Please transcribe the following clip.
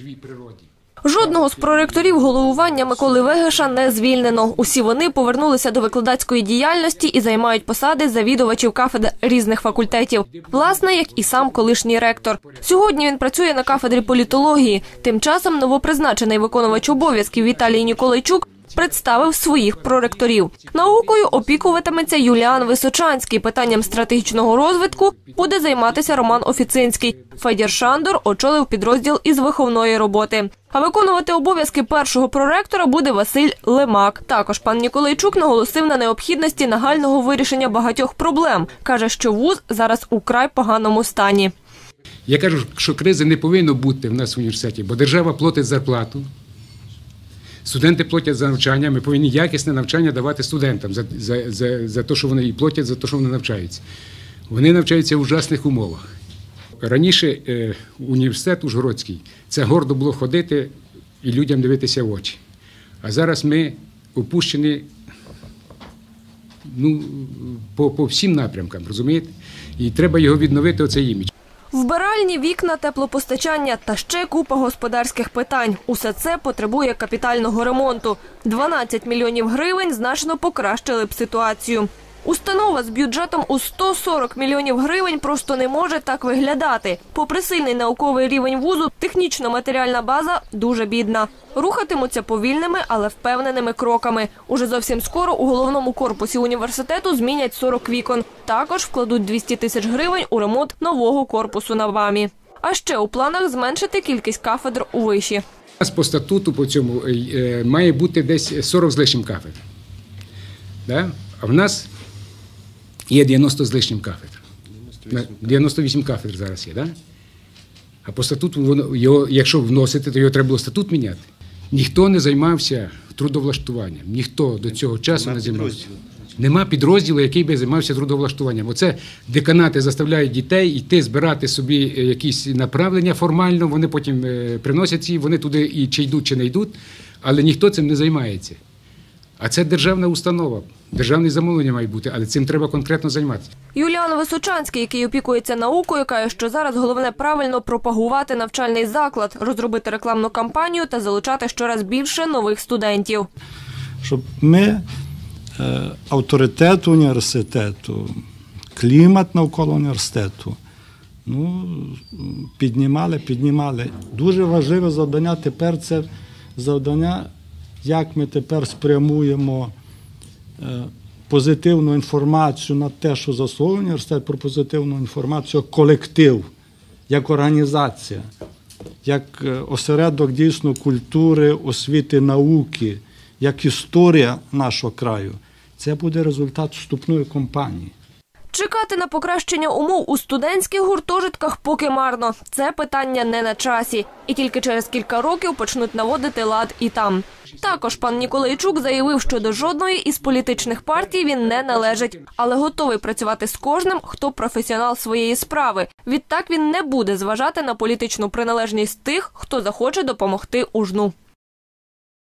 живій природі. Жодного з проректорів головування Миколи Вегеша не звільнено. Усі вони повернулися до викладацької діяльності і займають посади завідувачів кафедр різних факультетів. Власне, як і сам колишній ректор. Сьогодні він працює на кафедрі політології. Тим часом новопризначений виконувач обов'язків Віталій Ніколайчук представив своїх проректорів. Наукою опікуватиметься Юліан Височанський. Питанням стратегічного розвитку буде займатися Роман Офіцинський. Федір Шандор очолив підрозділ із виховної роботи. А виконувати обов'язки першого проректора буде Василь Лемак. Також пан Ніколайчук наголосив на необхідності нагального вирішення багатьох проблем. каже, що вуз зараз у край поганому стані. Я кажу, що кризи не повинно бути в нас в університеті, бо держава платить зарплату. Студенти платять за навчання. Ми повинні якісне навчання давати студентам за, за, за, за те, що вони і платять, за те, що вони навчаються. Вони навчаються в ужасних умовах. Раніше е, університет Ужгородський це гордо було ходити і людям дивитися в очі. А зараз ми опущені ну, по, по всім напрямкам, розумієте? І треба його відновити, оцей імідж. Вбиральні, вікна, теплопостачання та ще купа господарських питань. Усе це потребує капітального ремонту. 12 мільйонів гривень значно покращили б ситуацію. Установа з бюджетом у 140 мільйонів гривень просто не може так виглядати. Попри сильний науковий рівень вузу, технічно-матеріальна база дуже бідна. Рухатимуться повільними, але впевненими кроками. Уже зовсім скоро у головному корпусі університету змінять 40 вікон. Також вкладуть 200 тисяч гривень у ремонт нового корпусу на ВАМі. А ще у планах зменшити кількість кафедр у виші. У по статуту по цьому е, е, має бути десь 40 з лишнім кафедр. А в нас є 90 з лишнім кафедр. 98 кафедр зараз є, да? А по статуту, воно, його, якщо вносити, то його треба було статут міняти. Ніхто не займався трудовлаштуванням, ніхто до цього часу не займався. Нема підрозділу, який би займався трудовлаштуванням. Оце деканати заставляють дітей йти збирати собі е, якісь направлення формально, вони потім е, приносять ці, вони туди і чи йдуть, чи не йдуть, але ніхто цим не займається. А це державна установа, державне замовлення має бути, але цим треба конкретно займатися. Юліан Височанський, який опікується наукою, каже, що зараз головне правильно пропагувати навчальний заклад, розробити рекламну кампанію та залучати щораз більше нових студентів. щоб ми е, авторитет університету, клімат навколо університету ну, піднімали, піднімали. Дуже важливе завдання тепер це завдання, як ми тепер спрямуємо позитивну інформацію на те, що заслуговує університет, про позитивну інформацію, колектив, як організація, як е, осередок дійсно культури, освіти, науки, як історія нашого краю. Це буде результат вступної кампанії. Чекати на покращення умов у студентських гуртожитках поки марно. Це питання не на часі. І тільки через кілька років почнуть наводити лад і там. Також пан Ніколайчук заявив, що до жодної із політичних партій він не належить, але готовий працювати з кожним, хто професіонал своєї справи. Відтак він не буде зважати на політичну приналежність тих, хто захоче допомогти ужну.